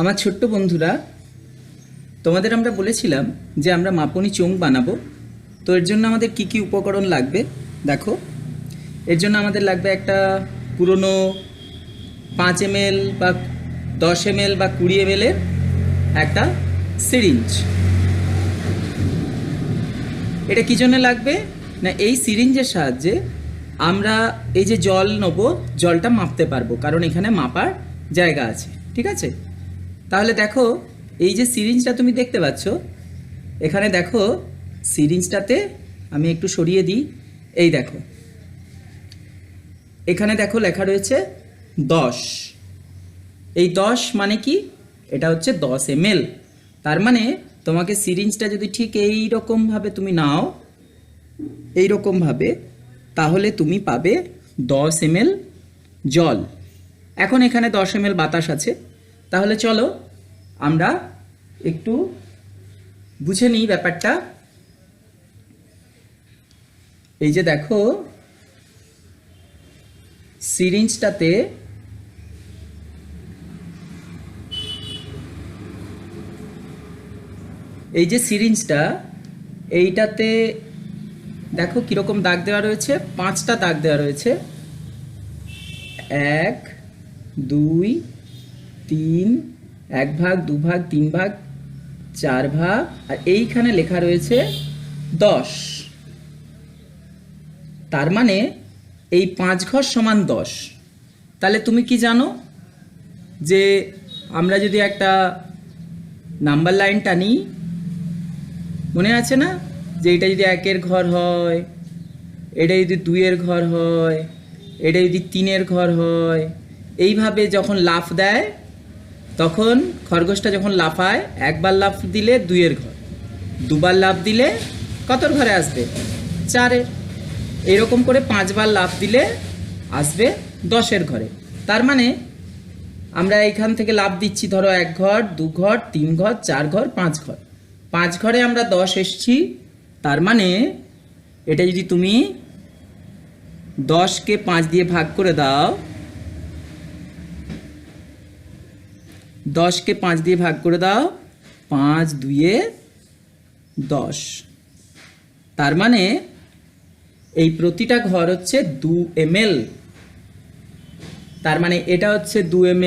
আমার ছোট্ট বন্ধুরা, তোমাদের আমরা বলেছিলাম যে আমরা মাপনি চোং বানাবো। তো এর জন্য আমাদের কি কি উপকরণ লাগবে? দেখো, এর জন্য আমাদের লাগবে একটা পুরনো পাঁচ এম বা দশ এম বা কুড়ি এম এর একটা সিরিঞ্জ। এটা কী জন্য লাগবে? না, এই সিরিঞ্জের সাহায্যে আমরা এই যে জল নেব, জলটা মাপতে পারব, কারণ এখানে মাপার জায়গা আছে, ঠিক আছে? তাহলে দেখো, এই যে সিরিঞ্জটা তুমি দেখতে পাচ্ছ, এখানে দেখো, সিরিঞ্জটাতে আমি একটু সরিয়ে দিই। এই দেখো, এখানে দেখো লেখা রয়েছে দশ। এই দশ মানে কি? এটা হচ্ছে দশ এম তার মানে তোমাকে সিরিঞ্জটা যদি ঠিক এই রকমভাবে তুমি নাও এই রকমভাবে তাহলে তুমি পাবে দশ এম জল। এখন এখানে দশ এম বাতাস আছে। তাহলে চলো আমরা একটু বুঝে নিই ব্যাপারটা। এই যে দেখো, সিরিঞ্জটাতে এই যে সিরিঞ্জটা, এইটাতে দেখো কীরকম দাগ দেওয়া রয়েছে, পাঁচটা দাগ দেওয়া রয়েছে। এক, দুই তিন, এক ভাগ, দু ভাগ, তিন ভাগ, চার ভাগ, আর এইখানে লেখা রয়েছে দশ। তার মানে এই পাঁচ ঘর সমান দশ। তাহলে তুমি কি জানো যে আমরা যদি একটা নাম্বার লাইন টানি মনে আছে না? যে এটা যদি একের ঘর হয়, এটা যদি দুইয়ের ঘর হয়, এটা যদি তিনের ঘর হয়, এইভাবে যখন লাফ দেয় তখন খরগোশটা যখন লাফায়, একবার লাফ দিলে দুইয়ের ঘর। দুবার লাফ দিলে কতর ঘরে আসবে? চারের এরকম করে পাঁচবার লাফ দিলে আসবে দশের ঘরে। তার মানে আমরা এইখান থেকে লাভ দিচ্ছি, ধরো এক ঘর, দু ঘর, তিন ঘর, চার ঘর, পাঁচ ঘর। পাঁচ ঘরে আমরা দশ এসছি, তার মানে এটা যদি তুমি দশকে পাঁচ দিয়ে ভাগ করে দাও দশকে পাঁচ দিয়ে ভাগ করে দাও। পাঁচ দুইয়ে দশ। তার মানে এই প্রতিটা ঘর হচ্ছে দু এম তার মানে এটা হচ্ছে দু এম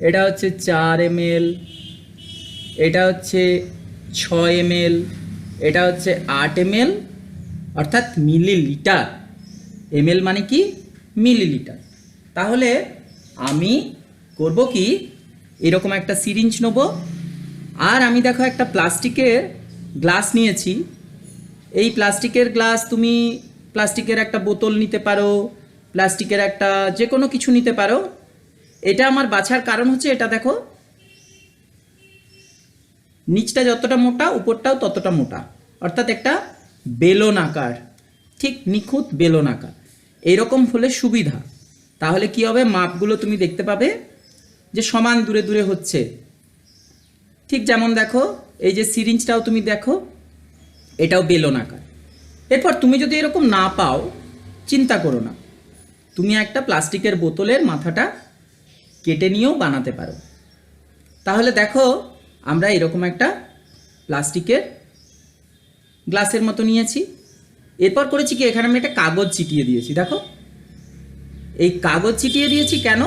এটা হচ্ছে চার এম এটা হচ্ছে ছয় এম এটা হচ্ছে আট এম অর্থাৎ মিলিলিটার। এম মানে কি? মিলিলিটার। তাহলে আমি করব কি? এরকম একটা সিরিঞ্জ নেব। আর আমি দেখো একটা প্লাস্টিকের গ্লাস নিয়েছি। এই প্লাস্টিকের গ্লাস তুমি প্লাস্টিকের একটা বোতল নিতে পারো, প্লাস্টিকের একটা যে কোনো কিছু নিতে পারো। এটা আমার বাছার কারণ হচ্ছে এটা দেখো। নিচটা যতটা মোটা, উপরটাও ততটা মোটা। অর্থাৎ একটা বেলন আকার, ঠিক নিখুঁত বেলন আকার। এইরকম হলে সুবিধা। তাহলে কি হবে? মাপগুলো তুমি দেখতে পাবে। যে সমান দূরে দূরে হচ্ছে। ঠিক যেমন দেখো, এই যে সিরিঞ্জটাও তুমি দেখো, এটাও বেলন আকার। এরপর তুমি যদি এরকম না পাও, চিন্তা করো না। তুমি একটা প্লাস্টিকের বোতলের মাথাটা কেটে নিয়েও বানাতে পারো। তাহলে দেখো, আমরা এরকম একটা প্লাস্টিকের গ্লাসের মতো নিয়েছি। এরপর করেছি কি? এখানে আমি একটা কাগজ চিটিয়ে দিয়েছি। দেখো, এই কাগজ চিটিয়ে দিয়েছি কেন?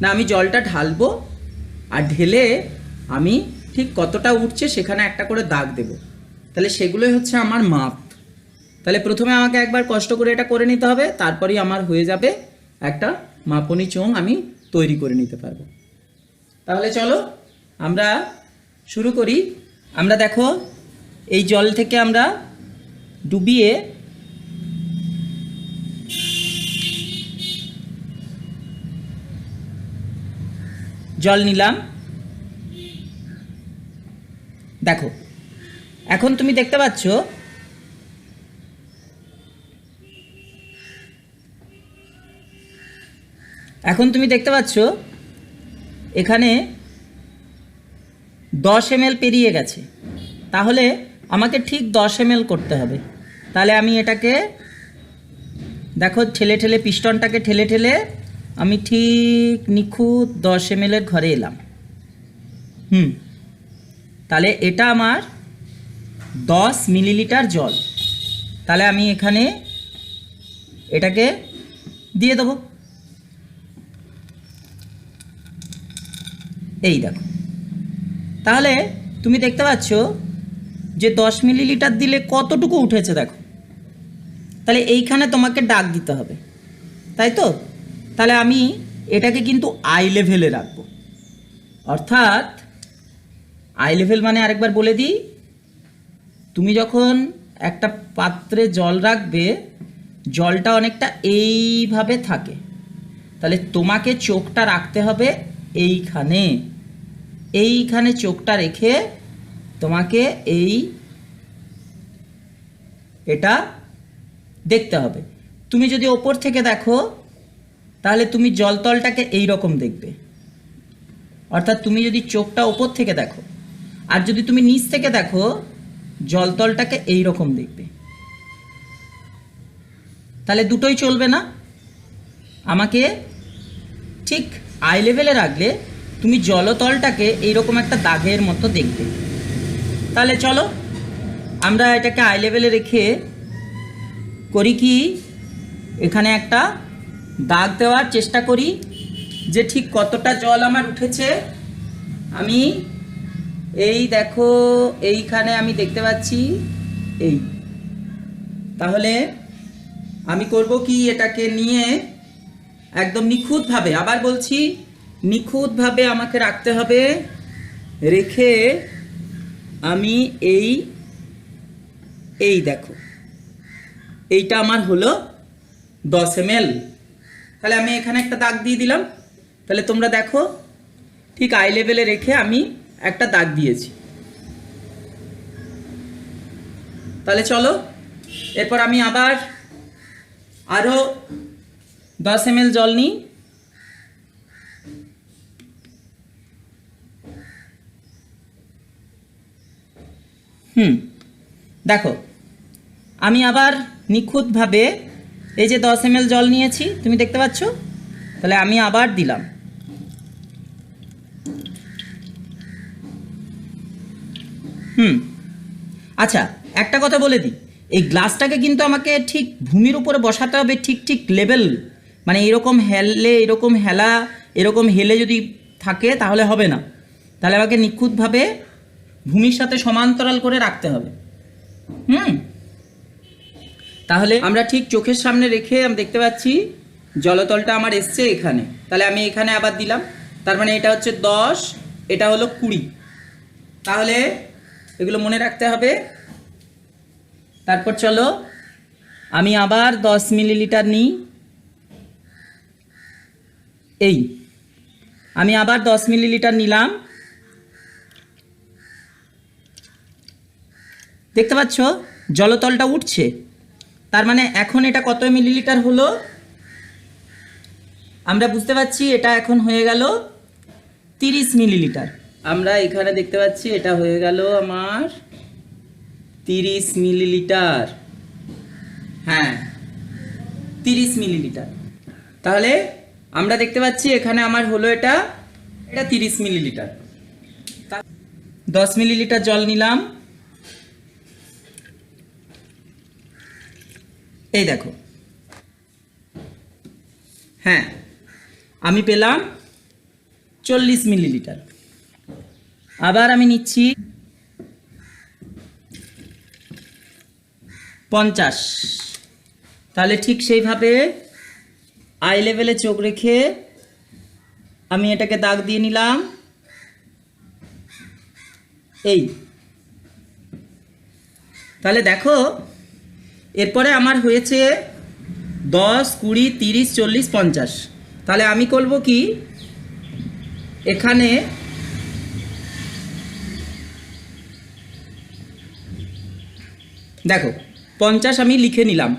না, আমি জলটা ঢালবো আর ঢেলে আমি ঠিক কতটা উঠছে সেখানে একটা করে দাগ দেব। তাহলে সেগুলোই হচ্ছে আমার মাপ। তাহলে প্রথমে আমাকে একবার কষ্ট করে এটা করে নিতে হবে, তারপরেই আমার হয়ে যাবে একটা মাপনি চোং আমি তৈরি করে নিতে পারব। তাহলে চলো আমরা শুরু করি। আমরা দেখো, এই জল থেকে আমরা ডুবিয়ে জল নিলাম। দেখো, এখন তুমি দেখতে পাচ্ছ, এখন তুমি দেখতে পাচ্ছ, এখানে দশ এম পেরিয়ে গেছে। তাহলে আমাকে ঠিক দশ এম করতে হবে। তাহলে আমি এটাকে, দেখো, ঠেলে ঠেলে, পিস্টনটাকে ঠেলে ঠেলে আমি ঠিক নিখুঁত দশ এম ঘরে এলাম। হুম, তাহলে এটা আমার দশ মিলিলিটার জল। তাহলে আমি এখানে এটাকে দিয়ে দেবো। এই দেখো। তাহলে তুমি দেখতে পাচ্ছ যে দশ মিলিলিটার দিলে কতটুকু উঠেছে দেখো। তাহলে এইখানে তোমাকে ডাক দিতে হবে। তাই তো? তাহলে আমি এটাকে কিন্তু আই লেভেলে রাখব। অর্থাৎ আই লেভেল মানে আরেকবার বলে দিই, তুমি যখন একটা পাত্রে জল রাখবে, জলটা অনেকটা এইভাবে থাকে। তাহলে তোমাকে চোখটা রাখতে হবে এইখানে। এইখানে চোখটা রেখে তোমাকে এই এটা দেখতে হবে। তুমি যদি ওপর থেকে দেখো তাহলে তুমি জলতলটাকে এই রকম দেখবে। অর্থাৎ তুমি যদি চোখটা ওপর থেকে দেখো, আর যদি তুমি নিচ থেকে দেখো, জলতলটাকে এই রকম দেখবে। তাহলে দুটোই চলবে না? আমাকে ঠিক আই লেভেলে রাখলে তুমি জলতলটাকে এইরকম একটা দাগের মতো দেখবে। তাহলে চলো, আমরা এটাকে আই লেভেলে রেখে করি কি, এখানে একটা দাগ দেওয়ার চেষ্টা করি যে ঠিক কতটা জল আমার উঠেছে। আমি এই দেখো, এইখানে আমি দেখতে পাচ্ছি, এই। তাহলে আমি করব কি, এটাকে নিয়ে একদম নিখুঁতভাবে, আবার বলছি, নিখুঁতভাবে আমাকে রাখতে হবে, রেখে আমি এই এই দেখো। এইটা আমার হলো দশ এম তাহলে আমি এখানে একটা দাগ দিয়ে দিলাম। তাহলে তোমরা দেখো, ঠিক আই লেভেলে রেখে আমি একটা দাগ দিয়েছি। তাহলে চলো, এরপর আমি আবার আরও দশ এম জল নিই। হুম, দেখো, আমি আবার নিখুঁতভাবে এই যে দশ এম জল নিয়েছি, তুমি দেখতে পাচ্ছ? তাহলে আমি আবার দিলাম। হুম। আচ্ছা একটা কথা বলে দিই। এই গ্লাসটাকে কিন্তু আমাকে ঠিক ভূমির উপরে বসাতে হবে ঠিক ঠিক লেভেল মানে এরকম হেললে এরকম হেলা, এরকম হেলে যদি থাকে, তাহলে হবে না। তাহলে আমাকে নিখুঁতভাবে ভূমির সাথে সমান্তরাল করে রাখতে হবে। হুম? তাহলে আমরা ঠিক চোখের সামনে রেখে আমি দেখতে পাচ্ছি জলতলটা আমার এসছে এখানে। তাহলে আমি এখানে আবার দিলাম। তার মানে এটা হচ্ছে দশ, এটা হলো কুড়ি। তাহলে এগুলো মনে রাখতে হবে। তারপর চলো, আমি আবার দশ মিলিলিটার নিই। এই, আমি আবার দশ মিলিলিটার নিলাম। দেখতে পাচ্ছ? জলতলটা উঠছে। তার মানে এখন এটা কত মিলিলিটার হলো? আমরা বুঝতে পারছি এটা এখন হয়ে গেল তিরিশ মিলিলিটার। আমরা এখানে দেখতে পাচ্ছি এটা হয়ে গেল আমার তিরিশ মিলিলিটার। হ্যাঁ তিরিশ মিলিলিটার। তাহলে আমরা দেখতে পাচ্ছি এখানে আমার হলো এটা এটা তিরিশ মিলিলিটার। দশ মিলিলিটার জল নিলাম। এই দেখো। হ্যাঁ আমি পেলাম চল্লিশ মিলিলিটার। আবার আমি নিচ্ছি পঞ্চাশ। তাহলে ঠিক সেইভাবে আই লেভেলে চোখ রেখে আমি এটাকে দাগ দিয়ে নিলাম। এই। তাহলে দেখো এরপরে আমার হয়েছে দশ, কুড়ি, তিরিশ, চল্লিশ, পঞ্চাশ। তাহলে আমি করব কি? এখানে দেখো, পঞ্চাশ আমি লিখে নিলাম।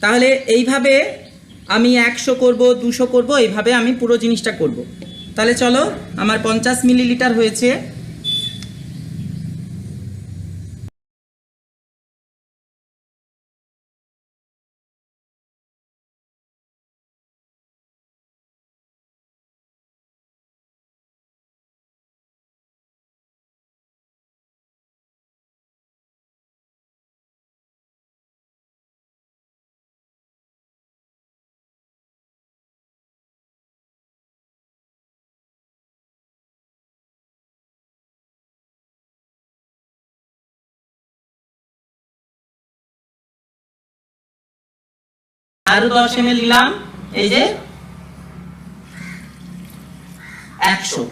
তাহলে এইভাবে আমি একশো করব, দুশো করব, এইভাবে আমি পুরো জিনিসটা করব। তাহলে চলো, আমার পঞ্চাশ মিলিলিটার হয়েছে। আরও দশ এম নিলাম। এই যে একশো।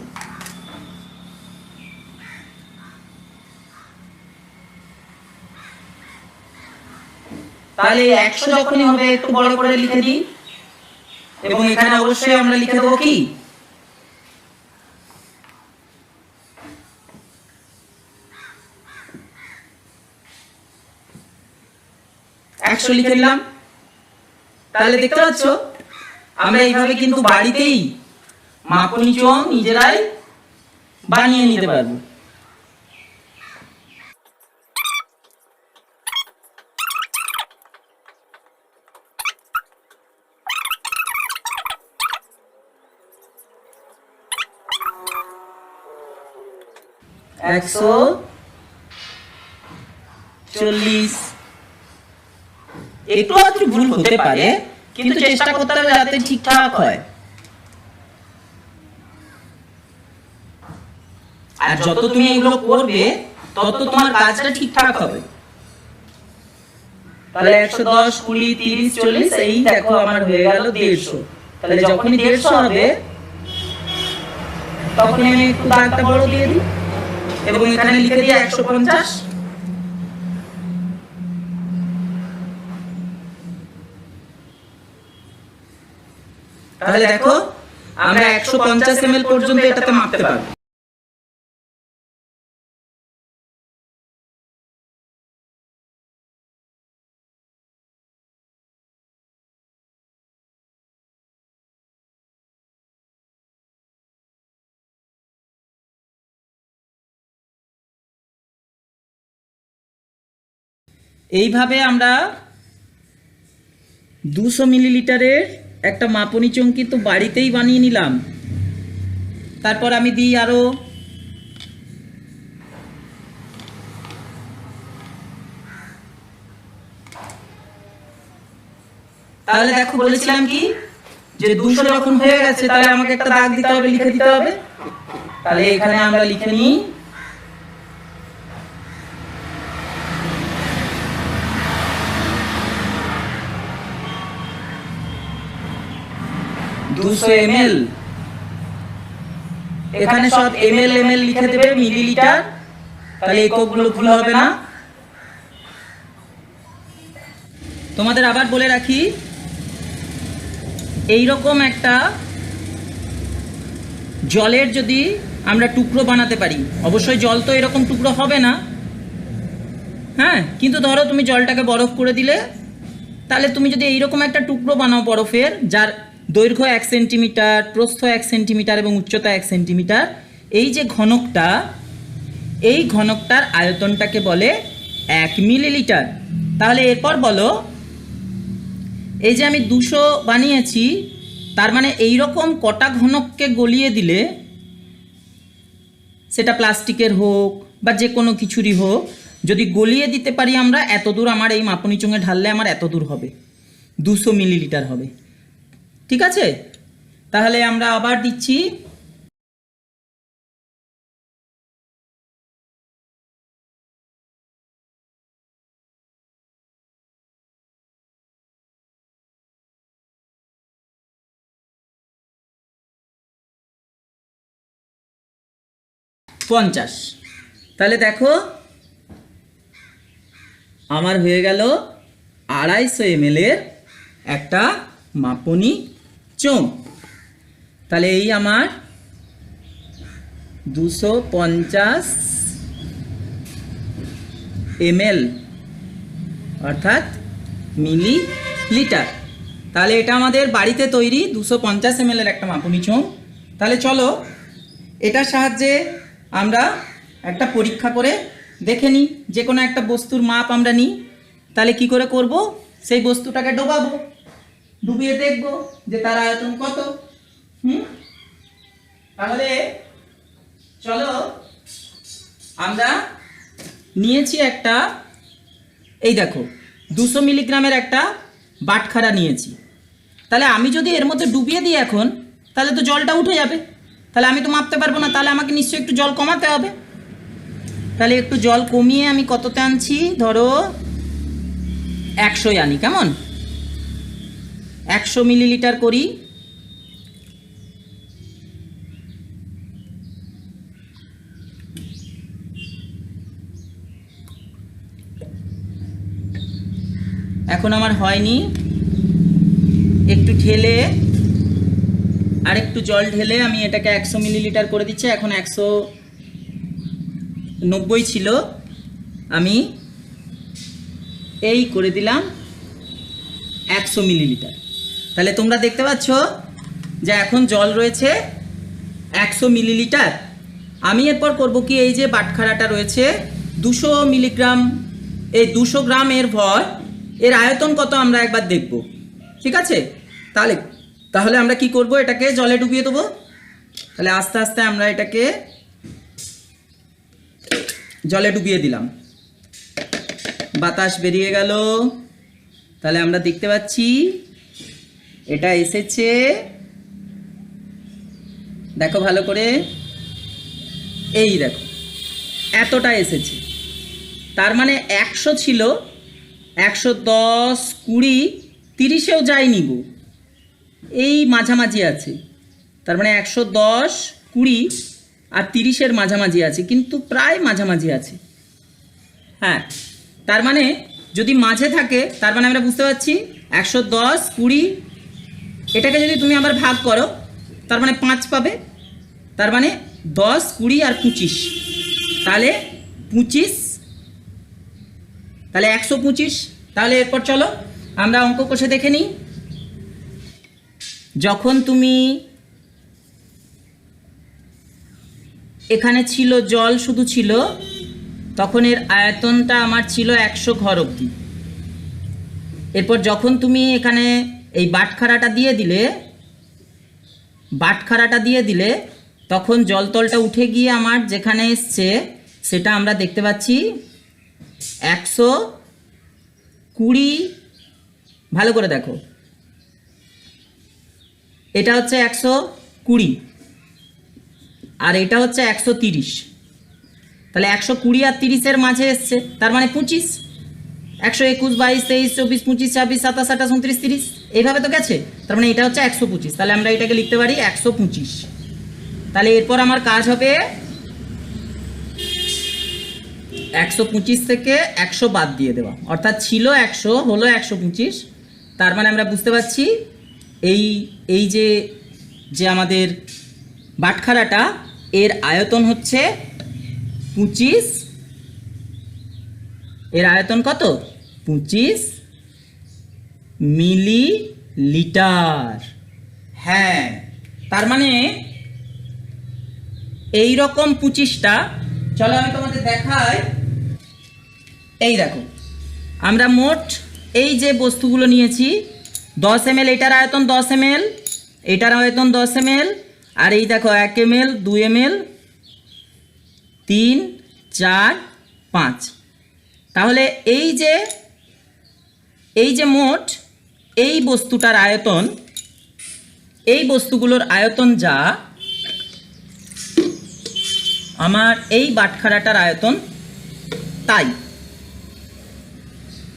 তাহলে একশো যখনই হবে, একটু বড় করে লিখে দিই। এবং এখানে অবশ্যই আমরা লিখে দেবো কি? একশো লিখে নিলাম। তাহলে দেখতে পাচ্ছ আমরা এইভাবে কিন্তু বাড়িতেই মাপনি চং নিজেরাই বানিয়ে নিতে পারব। একশো চল্লিশ। একটু আধটু ভুল হতে পারে কিন্তু চেষ্টা করতে হবে যাতে ঠিকঠাক হয়। আর যত তুমি এগুলো করবে তত তোমার কাজটা ঠিকঠাক হবে। তাহলে একশো দশ কুড়ি তিরিশ চল্লিশ এই দেখো আমার হয়ে গেল দেড়শো। তাহলে যখনই দেড়শো হবে তখন আমি একটু দাগটা বড় দিয়ে দিই। এবং এখানে লিখে দিই একশো পঞ্চাশ। তাহলে দেখো আমরা একশো পঞ্চাশ এম পর্যন্ত এটাতে মাপতে পারব। এইভাবে আমরা দুশো মিলিলিটারের একটা মাপনি চঙ্কি তো বাড়িতেই বানিয়ে নিলাম। তারপর আমি দিই আরও তাহলে দেখো বলেছিলাম কি? যে দুশো যখন হয়ে গেছে, তাহলে আমাকে একটা দাগ দিতে হবে, লিখে দিতে হবে। তাহলে এখানে আমরা লিখে নিই দুশো এমএল। এখানে সব এমএল এমএল লিখে দেবে, মিলিলিটার। তাহলে এককগুলো ভুল হবে না। তোমাদের আবার বলে রাখি এই রকম একটা জলের যদি আমরা টুকরো বানাতে পারি, অবশ্যই জল তো এরকম টুকরো হবে না। হ্যাঁ কিন্তু ধরো তুমি জলটাকে বরফ করে দিলে, তাহলে তুমি যদি এইরকম একটা টুকরো বানাও বরফের, যার দৈর্ঘ্য এক সেন্টিমিটার, প্রস্থ এক সেন্টিমিটার এবং উচ্চতা এক সেন্টিমিটার, এই যে ঘনকটা, এই ঘনকটার আয়তনটাকে বলে এক মিলিলিটার। তাহলে এরপর বলো, এই যে আমি দুশো বানিয়েছি, তার মানে এই রকম কটা ঘনককে গলিয়ে দিলে, সেটা প্লাস্টিকের হোক বা যে কোনো কিছুরই হোক, যদি গলিয়ে দিতে পারি আমরা, এত দূর আমার এই মাপনি চুঙে ঢাললে আমার এত দূর হবে। দুশো মিলিলিটার হবে। ঠিক আছে? তাহলে আমরা আবার দিচ্ছি। পঞ্চাশ। তাহলে দেখো, আমার হয়ে গেল আড়াইশো এর একটা মাপনি চোম। তাহলে এই আমার দুশো পঞ্চাশ এমএল, অর্থাৎ মিলি লিটার তাহলে এটা আমাদের বাড়িতে তৈরি দুশো পঞ্চাশ এমএল এর একটা মাপনি চোম। তাহলে চলো এটার সাহায্যে আমরা একটা পরীক্ষা করে দেখে নিই। যে কোনো একটা বস্তুর মাপ আমরা নিই। তাহলে কি করে করব? সেই বস্তুটাকে ডোবাবো। ডুবিয়ে দেখব যে তার আয়তন কত। হুম? তাহলে চলো আমরা নিয়েছি একটা, এই দেখো, দুশো মিলিগ্রামের একটা বাটখারা নিয়েছি। তাহলে আমি যদি এর মধ্যে ডুবিয়ে দিই এখন, তাহলে তো জলটা উঠে যাবে। তাহলে আমি তো মাপতে পারব না, তাহলে আমাকে নিশ্চয়ই একটু জল কমাতে হবে। তাহলে একটু জল কমিয়ে আমি কততে আনছি? ধরো একশোই আনি, কেমন? একশো মিলিলিটার করি। এখন আমার হয়নি। একটু ঢেলে আর একটু জল ঢেলে আমি এটাকে একশো মিলিলিটার করে দিচ্ছি। এখন একশো নব্বই ছিল। আমি এই করে দিলাম একশো মিলিলিটার। তাহলে তোমরা দেখতে পাচ্ছ যে এখন জল রয়েছে একশো মিলিলিটার। আমি এরপর করব কি, এই যে বাটখারাটা রয়েছে, দুশো মিলিগ্রাম, এই দুশো গ্রাম এর ভর, এর আয়তন কত আমরা একবার দেখব। ঠিক আছে? তাহলে তাহলে আমরা কি করব, এটাকে জলে ডুবিয়ে দেবো। তাহলে আস্তে আস্তে আমরা এটাকে জলে ডুবিয়ে দিলাম। বাতাস বেরিয়ে গেল। তাহলে আমরা দেখতে পাচ্ছি এটা এসেছে। দেখো ভালো করে। এই দেখো, এতটা এসেছে। তার মানে একশো ছিল, একশো দশ, কুড়ি, তিরিশেও যায়নি গো। এই মাঝামাঝি আছে। তার মানে একশো দশ, কুড়ি আর তিরিশের মাঝামাঝি আছে, কিন্তু প্রায় মাঝামাঝি আছে। হ্যাঁ তার মানে যদি মাঝে থাকে, তার মানে আমরা বুঝতে পারছি, একশো দশ, কুড়ি এটাকে যদি তুমি আবার ভাগ করো, তার মানে পাঁচ পাবে, তার মানে দশ, কুড়ি আর পঁচিশ। তাহলে পঁচিশ, তাহলে একশো পঁচিশ। তাহলে এরপর চলো, আমরা অঙ্ক কষে দেখে নিই। যখন তুমি এখানে ছিল জল শুধু ছিল, তখন এর আয়তনটা আমার ছিল একশো ঘর অবধি। এরপর যখন তুমি এখানে এই বাটখারাটা দিয়ে দিলে, বাটখারাটা দিয়ে দিলে তখন জলতলটা উঠে গিয়ে আমার যেখানে এসছে, সেটা আমরা দেখতে পাচ্ছি একশো কুড়ি, ভালো করে দেখো। এটা হচ্ছে একশো কুড়ি আর এটা হচ্ছে একশো তিরিশ। তাহলে একশো কুড়ি আর তিরিশের মাঝে এসছে, তার মানে পঁচিশ। একশো একুশ, বাইশ, তেইশ, চব্বিশ, পঁচিশ, ছাব্বিশ, সাতাশ, আঠাশ, উনত্রিশ, তিরিশ। এইভাবে তো গেছে? তার মানে এটা হচ্ছে একশো পঁচিশ। তাহলে আমরা এটাকে লিখতে পারি একশো পঁচিশ। তাহলে এরপর আমার কাজ হবে একশো পঁচিশ থেকে একশো বাদ দিয়ে দেওয়া। অর্থাৎ ছিল একশো, হলো একশো পঁচিশ। তার মানে আমরা বুঝতে পারছি এই এই যে যে আমাদের বাটখারাটা, এর আয়তন হচ্ছে পঁচিশ। এর আয়তন কত? পঁচিশ। মিলি লিটার হ্যাঁ তার মানে এই রকম পঁচিশটা। চলো আমি তোমাদের দেখাই। এই দেখো, আমরা মোট এই যে বস্তুগুলো নিয়েছি, দশ এম এল এটার আয়তন দশ এম এল এটার আয়তন দশ এম এল আর এই দেখো এক এম এল দুই এম এল তিন, চার, পাঁচ। তাহলে এই যে এই যে মোট এই বস্তুটার আয়তন, এই বস্তুগুলোর আয়তন যা, আমার এই বাটখারাটার আয়তন তাই।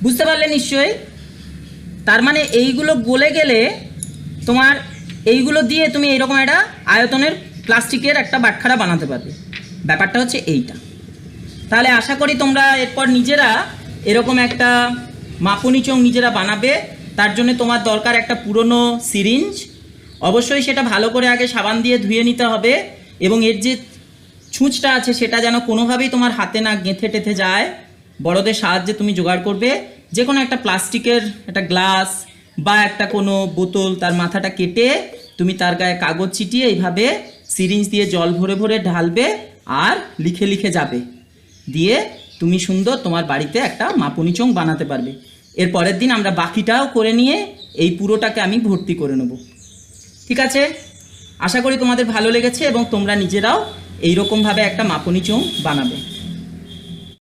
বুঝতে পারলে নিশ্চয়ই? তার মানে এইগুলো গলে গেলে তোমার এইগুলো দিয়ে তুমি এইরকম একটা আয়তনের প্লাস্টিকের একটা বাটখারা বানাতে পারবে। ব্যাপারটা হচ্ছে এইটা। তাহলে আশা করি তোমরা এরপর নিজেরা এরকম একটা মাপুনি চোং নিজেরা বানাবে। তার জন্য তোমার দরকার একটা পুরনো সিরিঞ্জ। অবশ্যই সেটা ভালো করে আগে সাবান দিয়ে ধুয়ে নিতে হবে এবং এর যে ছুঁচটা আছে সেটা যেন কোনোভাবেই তোমার হাতে না গেঁথে টেথে যায়। বড়দের সাহায্যে তুমি জোগাড় করবে। যে কোনো একটা প্লাস্টিকের একটা গ্লাস বা একটা কোনো বোতল তার মাথাটা কেটে তুমি তার গায়ে কাগজ ছিটিয়ে এইভাবে সিরিঞ্জ দিয়ে জল ভরে ভরে ঢালবে আর লিখে লিখে যাবে। দিয়ে তুমি সুন্দর তোমার বাড়িতে একটা মাপুনি চোং বানাতে পারবে। এর পরের দিন আমরা বাকিটাও করে নিয়ে এই পুরোটাকে আমি ভর্তি করে নেব। ঠিক আছে? আশা করি তোমাদের ভালো লেগেছে এবং তোমরা নিজেরাও এইরকমভাবে একটা মাপনি চোঙ বানাবে।